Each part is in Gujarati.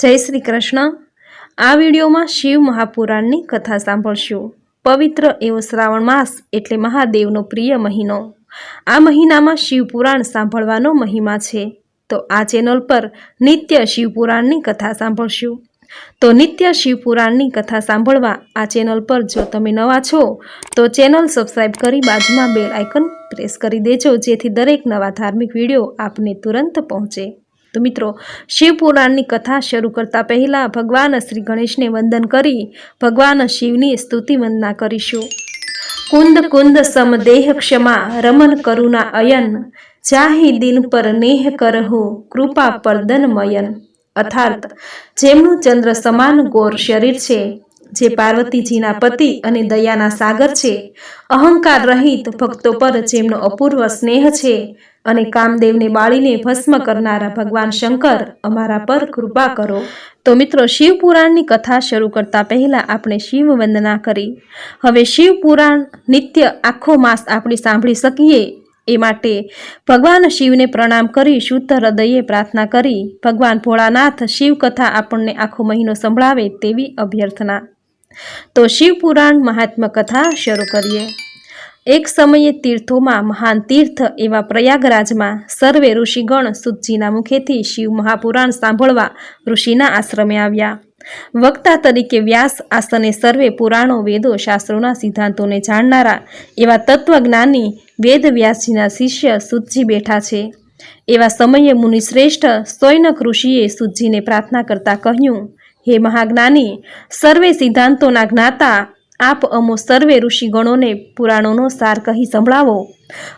જય શ્રી કૃષ્ણ. આ વિડીયોમાં શિવ મહાપુરાણની કથા સાંભળશું. પવિત્ર એવો શ્રાવણ માસ એટલે મહાદેવનો પ્રિય મહિનો. આ મહિનામાં શિવપુરાણ સાંભળવાનો મહિમા છે. તો આ ચેનલ પર નિત્ય શિવપુરાણની કથા સાંભળશું. તો નિત્ય શિવપુરાણની કથા સાંભળવા આ ચેનલ પર જો તમે નવા છો, તો ચેનલ સબસ્ક્રાઈબ કરી બાજુમાં બેલ આઇકન પ્રેસ કરી દેજો, જેથી દરેક નવા ધાર્મિક વીડિયો આપને તુરંત પહોંચે. તો મિત્રો, શિવ પુરાણની કથા શરૂ કરતા પહેલા ભગવાન શ્રી ગણેશને વંદન કરી ભગવાન શિવની સ્તુતિ વંદના કરીશું. કુંદ કુંદ સમ દેહ ક્ષમા રમન કરુણા, અયન, જાહી દિન પર નેહ કરહો, કૃપા પરદન મયન. અર્થાત, જેમનું ચંદ્ર સમાન ગોર શરીર છે જે પાર્વતીજીના પતિ અને દયાના સાગર છે અહંકાર રહિત ભક્તો પર જેમનો અપૂર્વ સ્નેહ છે અને કામદેવને બાળીને ભસ્મ કરનારા ભગવાન શંકર અમારા પર કૃપા કરો. તો મિત્રો શિવપુરાણની કથા શરૂ કરતા પહેલા આપણે શિવ વંદના કરી. હવે શિવપુરાણ નિત્ય આખો માસ આપણે સાંભળી શકીએ એ માટે ભગવાન શિવને પ્રણામ કરી શુદ્ધ હૃદયે પ્રાર્થના કરી. ભગવાન ભોળાનાથ શિવકથા આપણને આખો મહિનો સંભળાવે તેવી અભ્યર્થના. તો શિવપુરાણ મહાત્મા કથા શરૂ કરીએ. એક સમયે તીર્થોમાં મહાન તીર્થ એવા પ્રયાગરાજમાં સર્વે ઋષિગણ સુતજીના મુખેથી શિવ મહાપુરાણ સાંભળવા ઋષિના આશ્રમે આવ્યા. વક્તા તરીકે વ્યાસ આસને સર્વે પુરાણો, વેદો, શાસ્ત્રોના સિદ્ધાંતોને જાણનારા એવા તત્વજ્ઞાની વેદ વ્યાસજીના શિષ્ય સુતજી બેઠા છે. એવા સમયે મુનિશ્રેષ્ઠ સ્વયનક ઋષિએ સુતજીને પ્રાર્થના કરતા કહ્યું હે મહાજ્ઞાની, સર્વે સિદ્ધાંતોના જ્ઞાતા, આપ અમો સર્વે ઋષિગણોને પુરાણોનો સાર કહી સંભળાવો.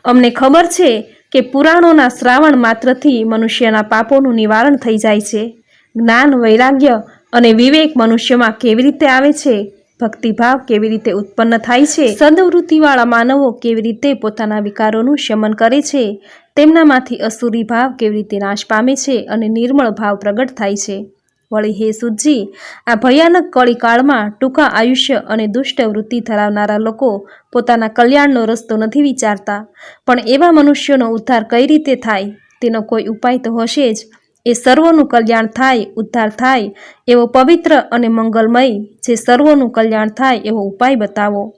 અમને ખબર છે કે પુરાણોના શ્રાવણ માત્રથી મનુષ્યના પાપોનું નિવારણ થઈ જાય છે. જ્ઞાન, વૈરાગ્ય અને વિવેક મનુષ્યમાં કેવી રીતે આવે છે? ભક્તિભાવ કેવી રીતે ઉત્પન્ન થાય છે? સદવૃત્તિવાળા માનવો કેવી રીતે પોતાના વિકારોનું શમન કરે છે? તેમનામાંથી અસુરી ભાવ કેવી રીતે નાશ પામે છે અને નિર્મળ ભાવ પ્રગટ થાય છે? વળી હે સુજી, આ ભયાનક કળીકાળમાં ટૂંકા આયુષ્ય અને દુષ્ટ વૃત્તિ ધરાવનારા લોકો પોતાના કલ્યાણનો રસ્તો નથી વિચારતા. પણ એવા મનુષ્યોનો ઉદ્ધાર કઈ રીતે થાય? તેનો કોઈ ઉપાય તો હશે જ. એ સર્વોનું કલ્યાણ થાય, ઉદ્ધાર થાય, એવો પવિત્ર અને મંગલમય જે સર્વોનું કલ્યાણ થાય એવો ઉપાય બતાવો.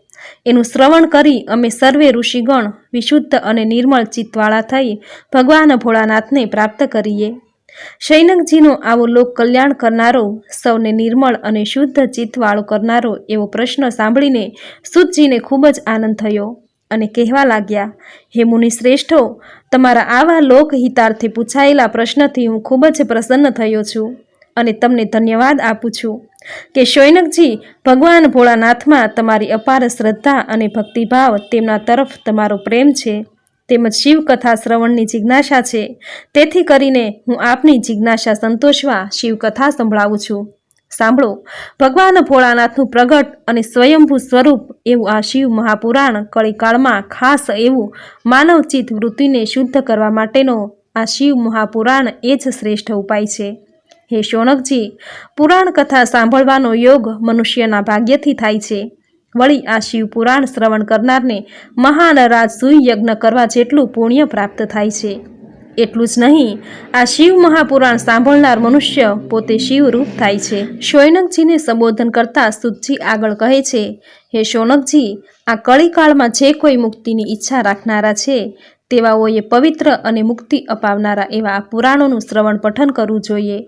એનું શ્રવણ કરી અમે સર્વે ઋષિગણ વિશુદ્ધ અને નિર્મળ ચિત્તવાળા થઈ ભગવાન ભોળાનાથને પ્રાપ્ત કરીએ. શૈનકજીનો આવો લોક કલ્યાણ કરનારો, સૌને નિર્મળ અને શુદ્ધ ચિત્તવાળો કરનારો એવો પ્રશ્ન સાંભળીને સુતજીને ખૂબ જ આનંદ થયો અને કહેવા લાગ્યા, હે મુનિ તમારા આવા લોકહિતાર્થે પૂછાયેલા પ્રશ્નથી હું ખૂબ જ પ્રસન્ન થયો છું અને તમને ધન્યવાદ આપું છું કે શૈનકજી ભગવાન ભોળાનાથમાં તમારી અપાર શ્રદ્ધા અને ભક્તિભાવ તેમના તરફ તમારો પ્રેમ છે. તેમજ શિવકથા શ્રવણની જિજ્ઞાસા છે. તેથી કરીને હું આપની જિજ્ઞાસા સંતોષવા શિવકથા સંભળાવું છું. સાંભળો, ભગવાન ભોળાનાથનું પ્રગટ અને સ્વયંભૂ સ્વરૂપ એવું આ શિવ મહાપુરાણ કળીકાળમાં ખાસ એવું માનવચિત વૃત્તિને શુદ્ધ કરવા માટેનો આ શિવ મહાપુરાણ એ જ શ્રેષ્ઠ ઉપાય છે. હે શોનકજી પુરાણ કથા સાંભળવાનો યોગ મનુષ્યના ભાગ્યથી થાય છે. વળી આ શિવ પુરાણ શ્રવણ કરનારને મહાન રાજસૂય યજ્ઞ કરવા જેટલું પુણ્ય પ્રાપ્ત થાય છે. એટલું જ નહીં, આ શિવ મહાપુરાણ સાંભળનાર મનુષ્ય પોતે શિવરૂપ થાય છે. શૌનકજીને સંબોધન કરતા સુતજી આગળ કહે છે, હે શૌનકજી, આ કળીકાળમાં જે કોઈ મુક્તિની ઈચ્છા રાખનારા છે, તેવાઓએ પવિત્ર અને મુક્તિ અપાવનારા એવા પુરાણોનું શ્રવણ પઠન કરવું જોઈએ.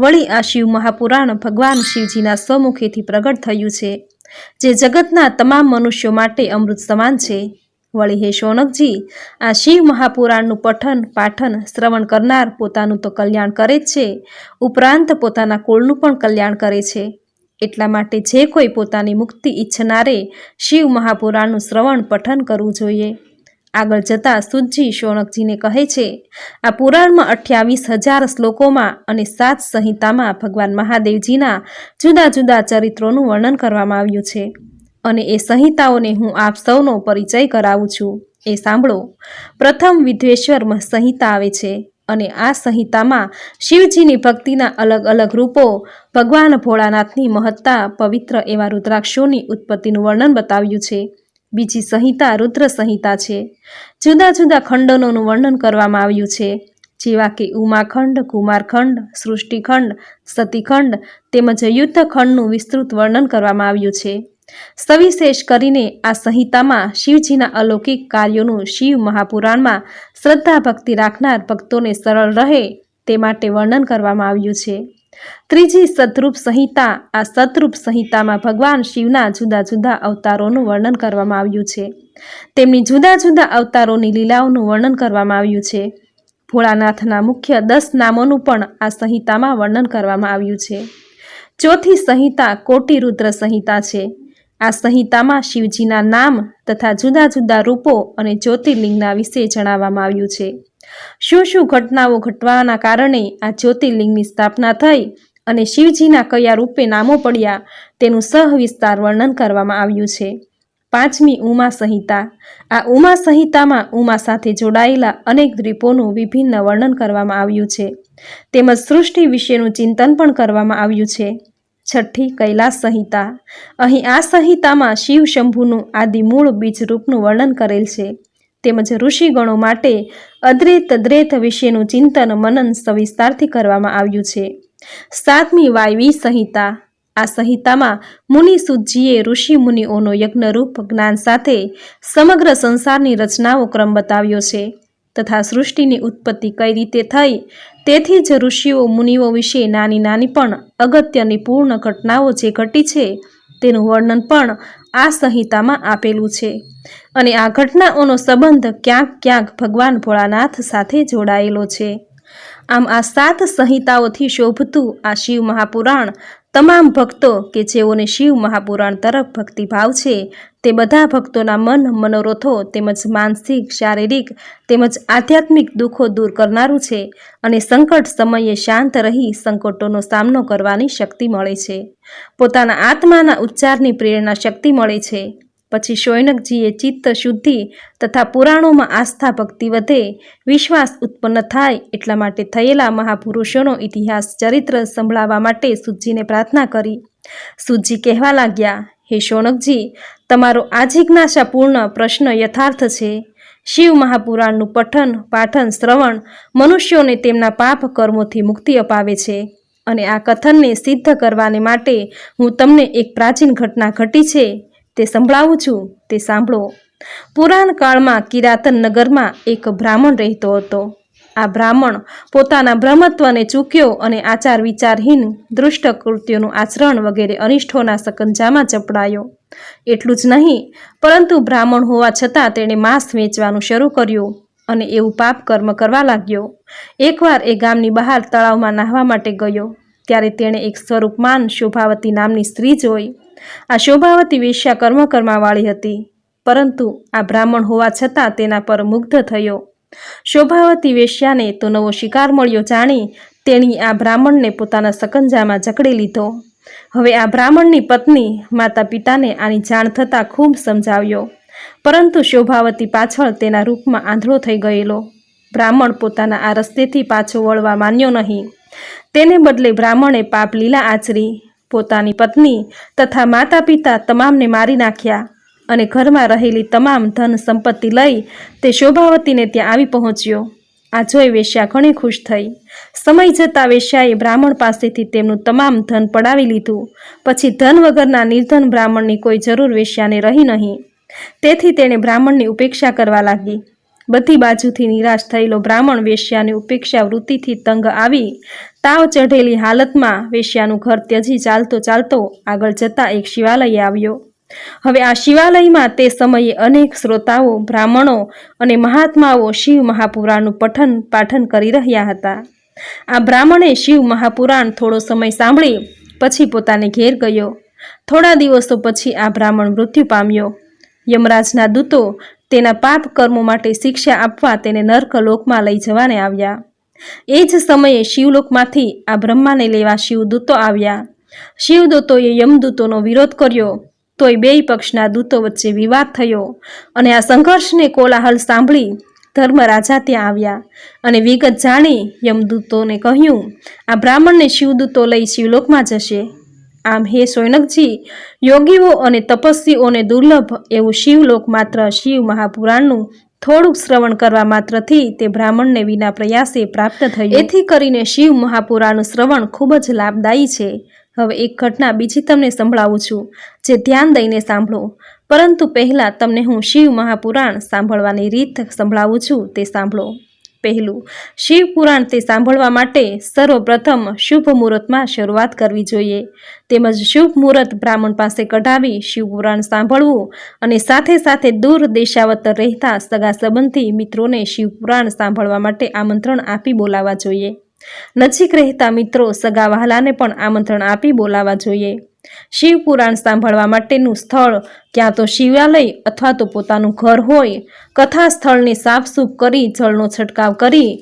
વળી આ શિવ મહાપુરાણ ભગવાન શિવજીના સ્વમુખેથી પ્રગટ થયું છે. જે જગતના તમામ મનુષ્યો માટે અમૃત સમાન છે. વળી હે શૌનકજી, આ શિવ મહાપુરાણનું પઠન, પાઠન, શ્રવણ કરનાર પોતાનું તો કલ્યાણ કરે જ છે. ઉપરાંત પોતાના કુળનું પણ કલ્યાણ કરે છે. એટલા માટે જે કોઈ પોતાની મુક્તિ ઈચ્છનારે શિવ મહાપુરાણનું શ્રવણ, પઠન કરવું જોઈએ. આગળ જતા સુજી શોણકજીને કહે છે, આ પુરાણમાં અઠ્યાવીસ હજાર શ્લોકોમાં અને સાત સંહિતામાં ભગવાન મહાદેવજીના જુદા જુદા ચરિત્રોનું વર્ણન કરવામાં આવ્યું છે અને એ સંહિતાઓને હું આપ સૌનો પરિચય કરાવું છું. એ સાંભળો. પ્રથમ વિધ્વેશ્વર સંહિતા આવે છે અને આ સંહિતામાં શિવજીની ભક્તિના અલગ અલગ રૂપો ભગવાન ભોળાનાથની મહત્તા, પવિત્ર એવા રુદ્રાક્ષોની ઉત્પત્તિનું વર્ણન બતાવ્યું છે. બીજી સંહિતા રુદ્ર સંહિતા છે. જુદા જુદા ખંડનોનું વર્ણન કરવામાં આવ્યું છે. જેવા કે ઉમાખંડ, કુમારખંડ, સૃષ્ટિખંડ, સતીખંડ તેમજ યુદ્ધખંડનું વિસ્તૃત વર્ણન કરવામાં આવ્યું છે. સવિશેષ કરીને આ સંહિતામાં શિવજીના અલૌકિક કાર્યોનું શિવ મહાપુરાણમાં શ્રદ્ધા ભક્તિ રાખનાર ભક્તોને સરળ રહે તે માટે વર્ણન કરવામાં આવ્યું છે. ત્રીજી સતરૂપ સંહિતા. આ સતરૂપ સંહિતામાં ભગવાન શિવના જુદા જુદા અવતારોનું વર્ણન કરવામાં આવ્યું છે. તેમની જુદા જુદા અવતારોની લીલાઓનું વર્ણન કરવામાં આવ્યું છે. ભોળાનાથના મુખ્ય દસ નામોનું પણ આ સંહિતામાં વર્ણન કરવામાં આવ્યું છે. ચોથી સંહિતા કોટી રુદ્ર સંહિતા છે. આ સંહિતામાં શિવજીના નામ તથા જુદા જુદા રૂપો અને જ્યોતિર્લિંગના વિશે જણાવવામાં આવ્યું છે. શું શું ઘટનાઓ ઘટવાના કારણે આ જ્યોતિર્લિંગની સ્થાપના થઈ અને શિવજીના કયા રૂપે નામો પડ્યા તેનું સહવિસ્તાર વર્ણન કરવામાં આવ્યું છે. પાંચમી ઉમા સંહિતા. આ ઉમા સંહિતામાં ઉમા સાથે જોડાયેલા અનેક દ્વીપોનું વિભિન્ન વર્ણન કરવામાં આવ્યું છે. તેમજ સૃષ્ટિ વિશેનું ચિંતન પણ કરવામાં આવ્યું છે. છઠ્ઠી કૈલાસ સંહિતા. અહીં આ સંહિતામાં શિવ શંભુનું આદિ મૂળ બીજ રૂપનું વર્ણન કરેલ છે. તેમજ ઋષિગણો માટે અદ્રેત દ્રેત વિશેનું ચિંતન મનન સવિસ્તારથી કરવામાં આવ્યું છે. સાતમી વાયવી સંહિતા. આ સંહિતામાં મુનિ સુજીએ ઋષિ મુનિઓનો યજ્ઞરૂપ જ્ઞાન સાથે સમગ્ર સંસારની રચનાઓ ક્રમ બતાવ્યો છે તથા સૃષ્ટિની ઉત્પત્તિ કઈ રીતે થઈ તેથી જ ઋષિઓ મુનિઓ વિશે નાની નાની પણ અગત્યની પૂર્ણ ઘટનાઓ જે ઘટી છે તેનું વર્ણન પણ આ સંહિતામાં આપેલું છે. અને આ ઘટનાઓનો સંબંધ ક્યાંક ક્યાંક ભગવાન ભોળાનાથ સાથે જોડાયેલો છે. આમ આ સાત સંહિતાઓથી શોભતું આ શિવ મહાપુરાણ તમામ ભક્તો કે જેઓને શિવ મહાપુરાણ તરફ ભક્તિભાવ છે, તે બધા ભક્તોના મન મનોરથો તેમજ માનસિક, શારીરિક તેમજ આધ્યાત્મિક દુઃખો દૂર કરનારું છે અને સંકટ સમયે શાંત રહી સંકટોનો સામનો કરવાની શક્તિ મળે છે. પોતાના આત્માના ઉચ્ચારની પ્રેરણા શક્તિ મળે છે. પછી શૌનકજીએ ચિત્ત શુદ્ધિ તથા પુરાણોમાં આસ્થા ભક્તિ વધે, વિશ્વાસ ઉત્પન્ન થાય એટલા માટે થયેલા મહાપુરુષોનો ઇતિહાસ ચરિત્ર સંભળાવવા માટે સુજીને પ્રાર્થના કરી. સુજી કહેવા લાગ્યા, હે શૌનકજી તમારો આ જિજ્ઞાસાપૂર્ણ પ્રશ્ન યથાર્થ છે. શિવ મહાપુરાણનું પઠન, પાઠન, શ્રવણ મનુષ્યોને તેમના પાપ કર્મોથી મુક્તિ અપાવે છે અને આ કથનને સિદ્ધ કરવાને માટે હું તમને એક પ્રાચીન ઘટના ઘટી છે. તે સંભળાવું છું, તે સાંભળો. પુરાણ કાળમાં કિરાતન નગરમાં એક બ્રાહ્મણ રહેતો હતો. આ બ્રાહ્મણ પોતાના બ્રહ્મત્વને ચૂક્યો અને આચાર વિચારહીન દૃષ્ટ કૃત્યોનું આચરણ વગેરે અનિષ્ઠોના સકંજામાં ચપડાયો એટલું જ નહીં, પરંતુ બ્રાહ્મણ હોવા છતાં તેણે માંસ વેચવાનું શરૂ કર્યું અને એવું પાપ કર્મ કરવા લાગ્યો. એકવાર એ ગામની બહાર તળાવમાં નાહવા માટે ગયો, ત્યારે તેણે એક સ્વરૂપમાન શોભાવતી નામની સ્ત્રી જોઈ. આ શોભાવતી વેશ્યા કર્મ કર્માવાળી હતી. પરંતુ આ બ્રાહ્મણ હોવા છતાં તેના પર મુગ્ધ થયો. શોભાવતી વેશ્યાને તો નવો શિકાર મળ્યો જાણી તેણી આ બ્રાહ્મણને પોતાના સકંજામાં જકડી લીધો. હવે આ બ્રાહ્મણની પત્ની માતા પિતાને આની જાણ થતાં ખૂબ સમજાવ્યો. પરંતુ શોભાવતી પાછળ તેના રૂપમાં આંધળો થઈ ગયેલો. બ્રાહ્મણ પોતાના આ રસ્તેથી પાછો વળવા માન્યો નહીં. તેને બદલે બ્રાહ્મણે પાપ લીલા આચરી. પોતાની પત્ની તથા માતા પિતા તમામને મારી નાખ્યા અને ઘરમાં રહેલી તમામ ધન સંપત્તિ લઈ તે શોભાવતીને ત્યાં આવી પહોંચ્યો. આ જોઈ વેશ્યા ઘણી ખુશ થઈ. સમય જતાં વેશ્યાએ બ્રાહ્મણ પાસેથી તેમનું તમામ ધન પડાવી લીધું. પછી ધન વગરના નિર્ધન બ્રાહ્મણની કોઈ જરૂર વેશ્યાને રહી નહીં. તેથી તેણે બ્રાહ્મણની ઉપેક્ષા કરવા લાગી. બધી બાજુથી નિરાશ થયેલો બ્રાહ્મણ વેશ્યાની ઉપેક્ષા વૃત્તિથી તંગ આવી તાવ ચઢેલી હાલતમાં વેશ્યાનું ઘર ત્યજી ચાલતો ચાલતો આગળ જતા એક શિવાલય આવ્યો. હવે આ શિવાલયમાં તે સમયે અનેક શ્રોતાઓ, બ્રાહ્મણો અને મહાત્માઓ શિવ મહાપુરાણનું પઠન પાઠન કરી રહ્યા હતા. આ બ્રાહ્મણે શિવ મહાપુરાણ થોડો સમય સાંભળી પછી પોતાને ઘેર ગયો. થોડા દિવસો પછી આ બ્રાહ્મણ મૃત્યુ પામ્યો. યમરાજના દૂતો તેના પાપ કર્મો માટે શિક્ષા આપવા તેને નર્ક લોકમાં લઈ જવાને આવ્યા. એ જ સમયે શિવલોકમાંથી આ બ્રહ્માને લેવા શિવદૂતો આવ્યા. શિવદૂતોએ યમદૂતોનો વિરોધ કર્યો, તોય બેય પક્ષના દૂતો વચ્ચે વિવાદ થયો અને આ સંઘર્ષને કોલાહલ સાંભળી ધર્મરાજા ત્યાં આવ્યા અને વિગત જાણી યમદૂતોને કહ્યું, આ બ્રાહ્મણને શિવદૂતો લઈ શિવલોકમાં જશે. આમ હે સોયનકજી, યોગીઓ અને તપસ્વીઓને દુર્લભ એવું શિવલોક માત્ર શિવ મહાપુરાણનું થોડુંક શ્રવણ કરવા માત્રથી તે બ્રાહ્મણને વિના પ્રયાસે પ્રાપ્ત થયું. એથી કરીને શિવ મહાપુરાનું શ્રવણ ખૂબ જ લાભદાયી છે. હવે એક ઘટના બીજી તમને સંભળાવું છું, જે ધ્યાન દઈને સાંભળો. પરંતુ પહેલાં તમને હું શિવ મહાપુરાણ સાંભળવાની રીત સંભળાવું છું, તે સાંભળો. પહેલું. શિવપુરાણ તે સાંભળવા માટે સર્વપ્રથમ શુભ મુહૂર્તમાં શરૂઆત કરવી જોઈએ. તેમજ શુભ મુહૂર્ત બ્રાહ્મણ પાસે કઢાવી શિવપુરાણ સાંભળવું અને સાથે સાથે દૂર દેશાવતર રહેતા સગા સંબંધી મિત્રોને શિવપુરાણ સાંભળવા માટે આમંત્રણ આપી બોલાવવા જોઈએ. નજીક રહેતા મિત્રો સગા વહાલાને પણ આમંત્રણ આપી બોલાવવા જોઈએ. શિવ પુરાણ સાંભળવા માટેનું સ્થળ, ક્યાં તો શિવાલય અથવા તો પોતાનું ઘર હોય. કથા સ્થળને સાફસૂફ કરી જળનો છંટકાવ કરી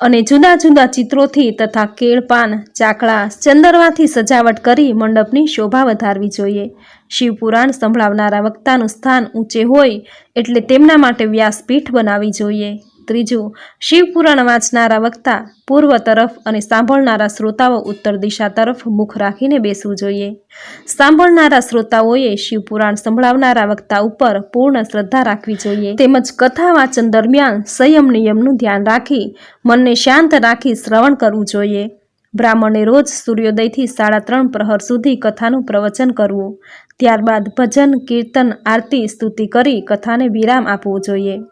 અને જુદા જુદા ચિત્રોથી તથા કેળપાન ચાકડા ચંદરવાથી સજાવટ કરી મંડપની શોભા વધારવી જોઈએ. શિવપુરાણ સંભળાવનારા વક્તાનું સ્થાન ઊંચે હોય એટલે તેમના માટે વ્યાસપીઠ બનાવવી જોઈએ. ત્રીજું શિવપુરાણ વાંચનારા વક્તા, પૂર્વ તરફ અને સાંભળનારા શ્રોતાઓ ઉત્તર દિશા તરફ મુખ રાખીને બેસવું જોઈએ. સાંભળનારા શ્રોતાઓએ શિવપુરાણ સંભળાવનારા વક્તા ઉપર પૂર્ણ શ્રદ્ધા રાખવી જોઈએ. તેમજ કથા વાંચન દરમિયાન સંયમ નિયમનું ધ્યાન રાખી, મનને શાંત રાખી શ્રવણ કરવું જોઈએ. બ્રાહ્મણે રોજ સૂર્યોદયથી સાડા ત્રણ પ્રહર સુધી કથાનું પ્રવચન કરવું. ત્યારબાદ ભજન, કીર્તન, આરતી, સ્તુતિ કરી કથાને વિરામ આપવો જોઈએ.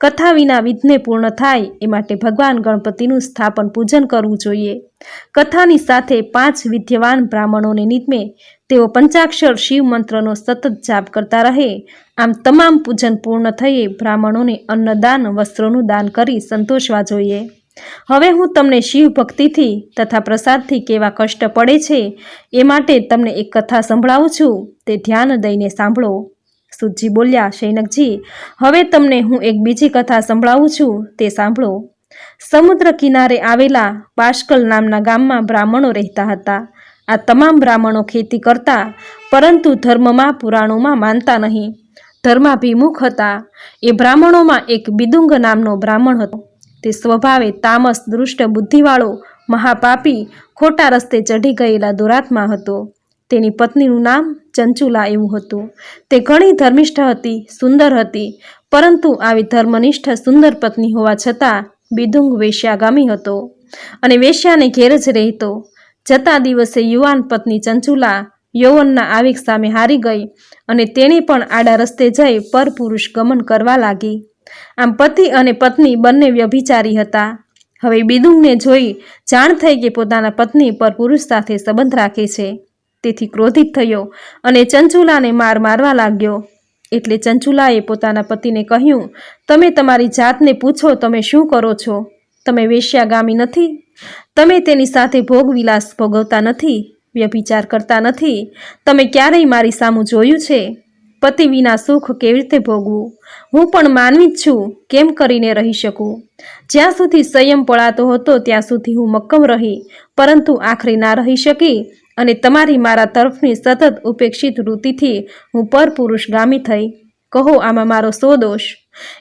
કથા વિના વિઘ્ને પૂર્ણ થાય એ માટે ભગવાન ગણપતિનું સ્થાપન પૂજન કરવું જોઈએ. કથાની સાથે પાંચ વિદ્યવાન બ્રાહ્મણોને નિત્મે તેઓ પંચાક્ષર શિવ મંત્રનો સતત જાપ કરતા રહે. આમ તમામ પૂજન પૂર્ણ થયે બ્રાહ્મણોને અન્નદાન, વસ્ત્રોનું દાન કરી સંતોષવા જોઈએ. હવે હું તમને શિવ ભક્તિથી તથા પ્રસાદથી કેવા કષ્ટ પડે છે એ માટે તમને એક કથા સંભળાવું છું. તે ધ્યાન દઈને સાંભળો. સુજી બોલ્યા, શૈનકજી, હવે તમને હું એક બીજી કથા સંભળાવું છું. તે સાંભળો. સમુદ્ર કિનારે આવેલા બાષ્કલ નામના ગામમાં બ્રાહ્મણો રહેતા હતા. આ તમામ બ્રાહ્મણો ખેતી કરતા, પરંતુ ધર્મમાં પુરાણોમાં માનતા નહીં. ધર્માભિમુખ હતા. એ બ્રાહ્મણોમાં એક બિદુંગ નામનો બ્રાહ્મણ હતો. તે સ્વભાવે તામસ દૃષ્ટ બુદ્ધિવાળો મહાપાપી ખોટા રસ્તે ચઢી ગયેલા દુરાત્મા હતો. તેની પત્નીનું નામ ચંચુલા એવું હતું. તે ઘણી ધર્મિષ્ઠ હતી, સુંદર હતી, પરંતુ આવી ધર્મનિષ્ઠ સુંદર પત્ની હોવા છતાં બિદુંગ વેશ્યાગામી હતો અને વેશ્યાને ઘેર જ રહેતો. જતા દિવસે યુવાન પત્ની ચંચુલા યૌવનના આવેગ સામે હારી ગઈ અને તેણે પણ આડા રસ્તે જઈ પરપુરુષ ગમન કરવા લાગી. આમ પતિ અને પત્ની બંને વ્યભિચારી હતા. હવે બિદુંગને જોઈ જાણ થઈ કે પોતાના પત્ની પરપુરુષ સાથે સંબંધ રાખે છે. તેથી ક્રોધિત થયો અને ચંચુલાને માર મારવા લાગ્યો. એટલે ચંચુલાએ પોતાના પતિને કહ્યું, તમે તમારી જાતને પૂછો, તમે શું કરો છો? તમે વેશ્યાગામી નથી? તમે તેની સાથે ભોગવિલાસ ભોગવતા નથી, વ્યભિચાર કરતા નથી? તમે ક્યારેય મારી સામું જોયું છે? પતિ વિના સુખ કેવી રીતે ભોગવું? હું પણ માનવી જ છું, કેમ કરીને રહી શકું? જ્યાં સુધી સંયમ પળાતો હતો, ત્યાં સુધી હું મક્કમ રહી, પરંતુ આખરે ના રહી શકી અને તમારી મારા તરફની સતત ઉપેક્ષિત વૃત્તિથી હું પરપુરુષ ગામી થઈ. કહો, આમાં મારો દોષ?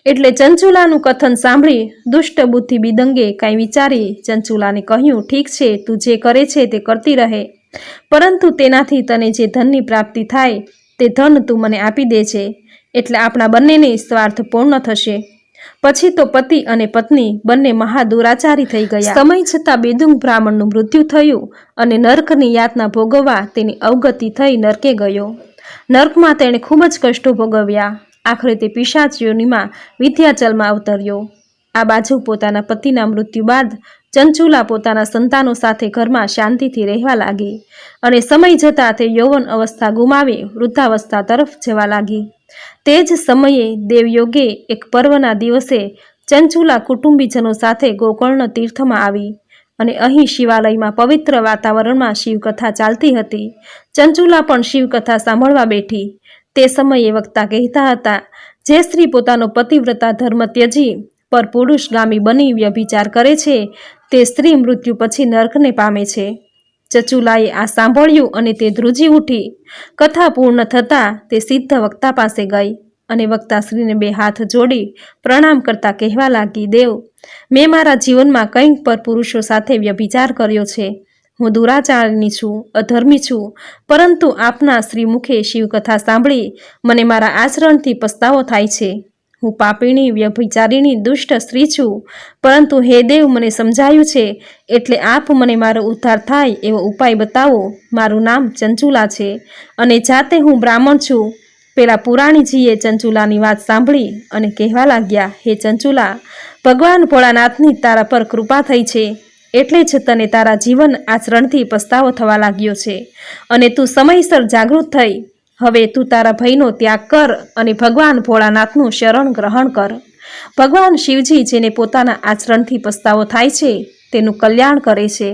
એટલે ચંચુલાનું કથન સાંભળી દુષ્ટ બુદ્ધિ બિદંગે કાંઈ વિચારી ચંચુલાને કહ્યું, ઠીક છે, તું જે કરે છે તે કરતી રહે. પરંતુ તેનાથી તને જે ધનની પ્રાપ્તિ થાય તે ધન તું મને આપી દે છે, એટલે આપણા બંનેને સ્વાર્થ પૂર્ણ થશે. પછી તો પતિ અને પત્ની બંને મહાદુરાચારી થઈ ગયા. સમય છતાં બેદુંગ બ્રાહ્મણનું મૃત્યુ થયું અને નર્કની યાતના ભોગવવા તેની અવગતિ થઈ નરકે ગયો. નર્કમાં તેણે ખૂબ જ કષ્ટો ભોગવ્યા. આખરે તે પિશાચ યોનિમાં વિદ્યાચલમાં અવતર્યો. આ બાજુ પોતાના પતિના મૃત્યુ બાદ ચંચુલા પોતાના સંતાનો સાથે ઘરમાં શાંતિથી રહેવા લાગી અને સમય જતાં તે યૌવન અવસ્થા ગુમાવી વૃદ્ધાવસ્થા તરફ જવા લાગી. તે જ સમયે દેવયોગે એક પર્વના દિવસે ચંચુલા કુટુંબીજનો સાથે ગોકર્ણ તીર્થમાં આવી અને અહીં શિવાલયમાં પવિત્ર વાતાવરણમાં શિવકથા ચાલતી હતી. ચંચુલા પણ શિવકથા સાંભળવા બેઠી. તે સમયે વક્તા કહેતા હતા, જે સ્ત્રી પોતાનો પતિવ્રતા ધર્મ ત્યજી પર પુરુષગામી બની વ્યભિચાર કરે છે, તે સ્ત્રી મૃત્યુ પછી નર્કને પામે છે. ચચુલાએ આ સાંભળ્યું અને તે ધ્રુજી ઉઠી. કથા પૂર્ણ થતાં તે સિદ્ધ વક્તા પાસે ગઈ અને વક્તા શ્રીને બે હાથ જોડી પ્રણામ કરતા કહેવા લાગી, દેવ, મેં મારા જીવનમાં કંઈક પર પુરુષો સાથે વ્યભિચાર કર્યો છે. હું દુરાચારની છું, અધર્મી છું, પરંતુ આપના શ્રીમુખે શિવકથા સાંભળી મને મારા આચરણથી પસ્તાવો થાય છે. હું પાપીણી, વ્યભિચારીણી, દુષ્ટ સ્ત્રી છું. પરંતુ હે દેવ, મને સમજાયું છે, એટલે આપ મને મારો ઉદ્ધાર થાય એવો ઉપાય બતાવો. મારું નામ ચંચુલા છે અને જાતે હું બ્રાહ્મણ છું. પેલા પુરાણીજીએ ચંચુલાની વાત સાંભળી અને કહેવા લાગ્યા, હે ચંચુલા, ભગવાન ભોળાનાથની તારા પર કૃપા થઈ છે, એટલે જ તને તારા જીવન આચરણથી પસ્તાવો થવા લાગ્યો છે અને તું સમયસર જાગૃત થઈ. હવે તું તારા ભયનો ત્યાગ કર અને ભગવાન ભોળાનાથનું શરણ ગ્રહણ કર. ભગવાન શિવજી જેને પોતાના આચરણથી પસ્તાવો થાય છે, તેનું કલ્યાણ કરે છે.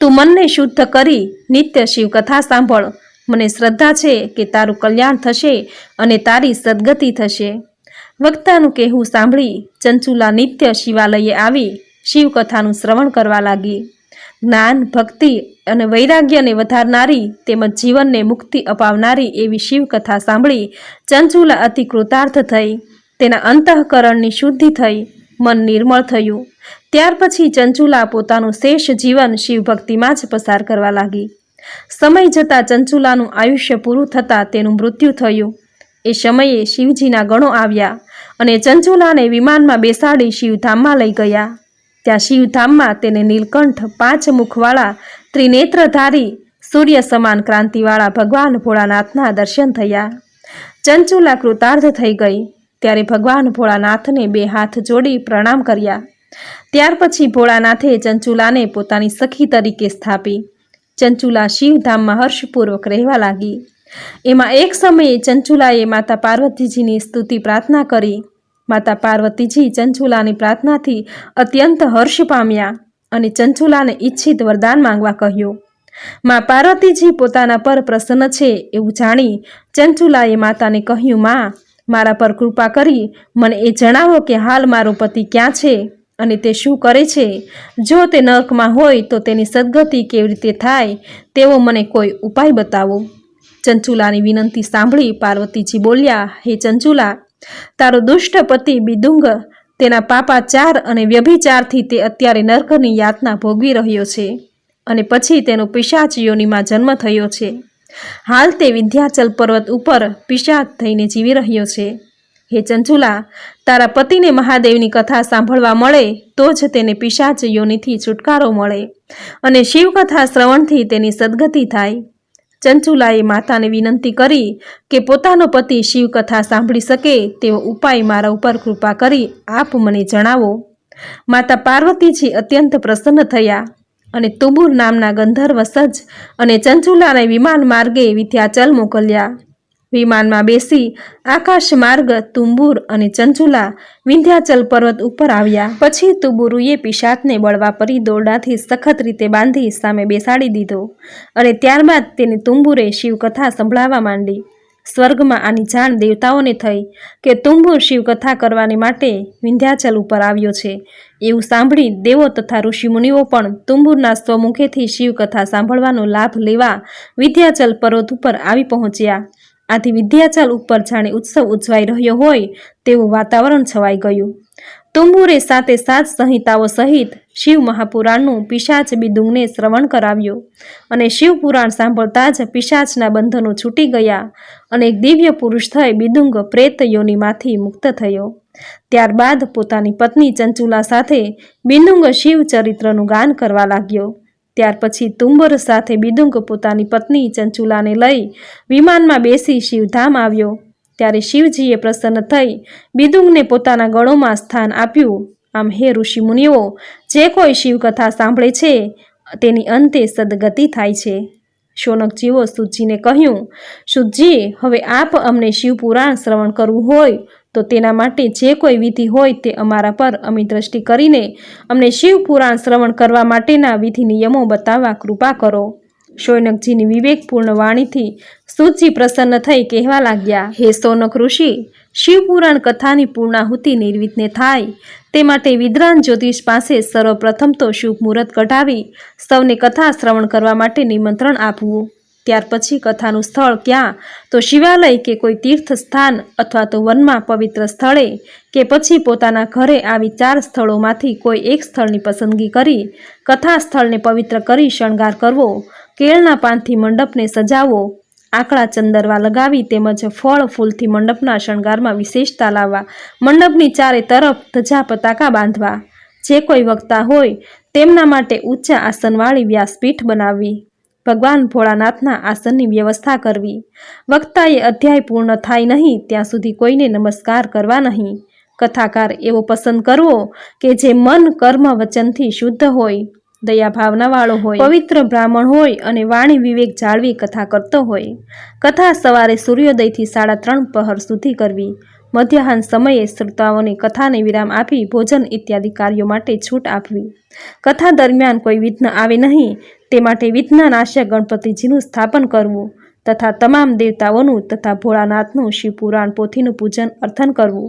તું મનને શુદ્ધ કરી, નિત્ય શિવકથા સાંભળ. મને શ્રદ્ધા છે કે તારું કલ્યાણ થશે અને તારી સદગતિ થશે. વક્તાનું કહેવું સાંભળી ચંચુલા નિત્ય શિવાલયે આવી શિવકથાનું શ્રવણ કરવા લાગી. જ્ઞાન, ભક્તિ અને વૈરાગ્યને વધારનારી તેમજ જીવનને મુક્તિ અપાવનારી એવી શિવકથા સાંભળી ચંચુલા અતિ કૃતાર્થ થઈ. તેના અંતઃકરણની શુદ્ધિ થઈ. મન નિર્મળ થયું. ત્યાર પછી ચંચુલા પોતાનું શેષ જીવન શિવભક્તિમાં જ પસાર કરવા લાગી. સમય જતાં ચંચુલાનું આયુષ્ય પૂરું થતાં તેનું મૃત્યુ થયું. એ સમયે શિવજીના ગણો આવ્યા અને ચંચુલાને વિમાનમાં બેસાડી શિવધામમાં લઈ ગયા. ત્યાં શિવધામમાં તેને નીલકંઠ, પાંચ મુખવાળા, ત્રિનેત્રધારી, સૂર્ય સમાન ક્રાંતિવાળા ભગવાન ભોળાનાથના દર્શન થયા. ચંચુલા કૃતાર્થ થઈ ગઈ. ત્યારે ભગવાન ભોળાનાથને બે હાથ જોડી પ્રણામ કર્યા. ત્યાર પછી ભોળાનાથે ચંચુલાને પોતાની સખી તરીકે સ્થાપી. ચંચુલા શિવધામમાં હર્ષપૂર્વક રહેવા લાગી. એમાં એક સમયે ચંચુલાએ માતા પાર્વતીજીની સ્તુતિ પ્રાર્થના કરી. માતા પાર્વતીજી ચંચુલાની પ્રાર્થનાથી અત્યંત હર્ષ પામ્યા અને ચંચુલાને ઈચ્છિત વરદાન માંગવા કહ્યું. મા પાર્વતીજી પોતાના પર પ્રસન્ન છે એવું જાણી ચંચુલાએ માતાને કહ્યું, માં, મારા પર કૃપા કરી, મને એ જણાવો કે હાલ મારો પતિ ક્યાં છે અને તે શું કરે છે. જો તે નર્કમાં હોય તો તેની સદગતિ કેવી રીતે થાય તેવો મને કોઈ ઉપાય બતાવો. ચંચુલાની વિનંતી સાંભળી પાર્વતીજી બોલ્યા, હે ચંચુલા તારો દુષ્ટ પતિ બિદુંગ તેના પાપા ચાર અને વ્યભિચારથી તે અત્યારે નર્કની યાતના ભોગવી રહ્યો છે અને પછી તેનો પિશાચ યોનિમાં જન્મ થયો છે. હાલ તે વિંધ્યાચલ પર્વત ઉપર પિશાચ થઈને જીવી રહ્યો છે. હે ચંચુલા, તારા પતિને મહાદેવની કથા સાંભળવા મળે તો જ તેને પિશાચ યોનિથી છુટકારો મળે અને શિવકથા શ્રવણથી તેની સદગતિ થાય. ચંચુલાએ માતાને વિનંતી કરી કે પોતાનો પતિ શિવકથા સાંભળી શકે તેવો ઉપાય મારા ઉપર કૃપા કરી આપ મને જણાવો. માતા પાર્વતીજી અત્યંત પ્રસન્ન થયા અને તુબુર નામના ગંધર્વ સજ અને ચંચુલાને વિમાન માર્ગે વિદ્યાચલ મોકલ્યા. વિમાનમાં બેસી આકાશ માર્ગ, તુંબુર અને ચંચુલા, વિંધ્યાચલ પર્વત ઉપર આવ્યા. પછી તુબુરુએ પિશાચને બળવા પરી દોરડાથી સખત રીતે બાંધી સામે બેસાડી દીધો અને ત્યારબાદ તેને તુંબુરે શિવકથા સંભળાવવા માંડી. સ્વર્ગમાં આની જાણ દેવતાઓને થઈ કે તુંબુર શિવકથા કરવાની માટે વિંધ્યાચલ ઉપર આવ્યો છે. એવું સાંભળી દેવો તથા ઋષિમુનિઓ પણ તુંબુરના સ્વમુખેથી શિવકથા સાંભળવાનો લાભ લેવા વિંધ્યાચલ પર્વત ઉપર આવી પહોંચ્યા. આથી વિદ્યાચાલ ઉપર જાણે ઉત્સવ ઉજવાઈ રહ્યો હોય તેવું વાતાવરણ છવાઈ ગયું. તુંબુરે સાતે સાત સંહિતાઓ સહિત શિવ મહાપુરાણનું પિશાચ બિદુંગને શ્રવણ કરાવ્યું અને શિવ પુરાણ સાંભળતા જ પિશાચના બંધનો છૂટી ગયા અને એક દિવ્ય પુરુષ થઈ બિદુંગ પ્રેત યોનિમાંથી મુક્ત થયો. ત્યારબાદ પોતાની પત્ની ચંચુલા સાથે બિંદુંગ શિવ ચરિત્રનું ગાન કરવા લાગ્યો. ત્યાર પછી તુંબર સાથે બિદુંગ પોતાની પત્ની ચંચુલાને લઈ વિમાનમાં બેસી શિવધામ આવ્યો. ત્યારે શિવજીએ પ્રસન્ન થઈ બિદુંગને પોતાના ગળોમાં સ્થાન આપ્યું. આમ, હે ઋષિ મુનિઓ જે કોઈ શિવકથા સાંભળે છે, તેની અંતે સદગતિ થાય છે. શોનકજીઓ સુજીને કહ્યું, સુજી, હવે આપ અમને શિવપુરાણ શ્રવણ કરવું હોય તો તેના માટે જે કોઈ વિધિ હોય તે અમારા પર અમી દ્રષ્ટિ કરીને અમને શિવપુરાણ શ્રવણ કરવા માટેના વિધિ નિયમો બતાવવા કૃપા કરો. શૌનકજીની વિવેકપૂર્ણ વાણીથી સુજી પ્રસન્ન થઈ કહેવા લાગ્યા, હે સૌનક ઋષિ, શિવપુરાણ કથાની પૂર્ણાહુતિ નિર્વિતને થાય. તે માટે વિદ્રાન જ્યોતિષ પાસે સર્વપ્રથમ તો શુભ મુહૂર્ત કઢાવી સૌને કથા શ્રવણ કરવા માટે નિમંત્રણ આપવું. ત્યાર પછી કથાનું સ્થળ ક્યાં? તો શિવાલય કે કોઈ તીર્થ સ્થાન અથવા તો વનમાં પવિત્ર સ્થળે? કે પછી પોતાના ઘરે આવી ચાર સ્થળોમાંથી કોઈ એક સ્થળની પસંદગી કરી? કથા સ્થળને પવિત્ર કરી શણગાર કરવો? કેળના પાનથી મંડપને સજાવો? આકડા ચંદરવા લગાવી તેમજ ફળ ફૂલથી મંડપના શણગારમાં વિશેષતા લાવવા? મંડપની ચારે તરફ ધજા પતાકા બાંધવા? જે કોઈ વક્તા હોય તેમના માટે ઊંચા આસનવાળી વ્યાસપીઠ બનાવવી? ભગવાન ભોળાનાથના આસનની વ્યવસ્થા કરવી. વક્તાએ અધ્યાય પૂર્ણ થાય નહીં, ત્યાં સુધી કોઈને નમસ્કાર કરવા નહીં. કથાકાર એવો પસંદ કરવો કે જે મન કર્મ વચનથી શુદ્ધ હોય દયા ભાવનાવાળો હોય, પવિત્ર બ્રાહ્મણ હોય અને વાણી વિવેક જાળવી કથા કરતો હોય. કથા સવારે સૂર્યોદયથી સાડા ત્રણ પહર સુધી કરવી. મધ્યાહન સમયે શ્રોતાઓને કથાને વિરામ આપી ભોજન ઇત્યાદિ કાર્યો માટે છૂટ આપવી. કથા દરમિયાન કોઈ વિઘ્ન આવે નહીં, તે માટે વિઘ્નનાશ્ય ગણપતિજીનું સ્થાપન કરવું તથા તમામ દેવતાઓનું તથા ભોળાનાથનું શિવપુરાણ પોથીનું પૂજન અર્થન કરવું.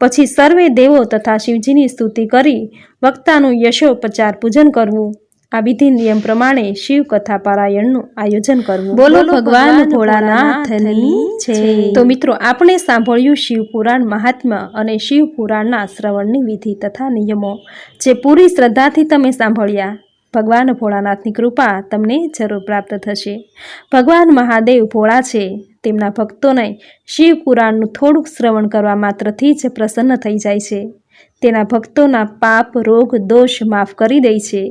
પછી સર્વે દેવો તથા શિવજીની સ્તુતિ કરી, વક્તાનું યશોપચાર પૂજન કરવું. આ વિધિ નિયમ પ્રમાણે શિવ કથા પારાયણનું આયોજન કરવું. બોલો ભગવાન ભોળાનાથની છે તો મિત્રો આપણે સાંભળ્યું શિવ પુરાણ મહાત્મા અને શિવ પુરાણના શ્રવણની વિધિ તથા નિયમો જે પૂરી શ્રદ્ધાથી તમે સાંભળ્યા. ભગવાન ભોળાનાથની કૃપા તમને જરૂર પ્રાપ્ત થશે. ભગવાન મહાદેવ ભોળા છે. તેમના ભક્તોને શિવ પુરાણનું થોડુંક શ્રવણ કરવા માત્રથી જ પ્રસન્ન થઈ જાય છે. તેના ભક્તોના પાપ, રોગ, દોષ માફ કરી દે છે.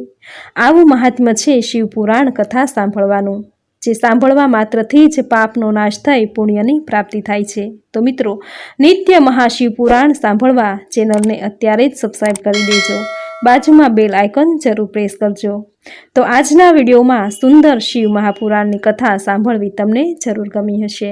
આવું મહાત્મ્ય છે શિવપુરાણ કથા સાંભળવાનું, જે સાંભળવા માત્રથી જ પાપનો નાશ થઈ પુણ્યની પ્રાપ્તિ થાય છે. તો મિત્રો, નિત્ય મહાશિવ પુરાણ સાંભળવા ચેનલને અત્યારે જ સબસ્ક્રાઈબ કરી દેજો. બાજુમાં બેલ આઇકન જરૂર પ્રેસ કરજો. તો આજના વિડીયોમાં સુંદર શિવ મહાપુરાણની કથા સાંભળવી તમને જરૂર ગમી હશે.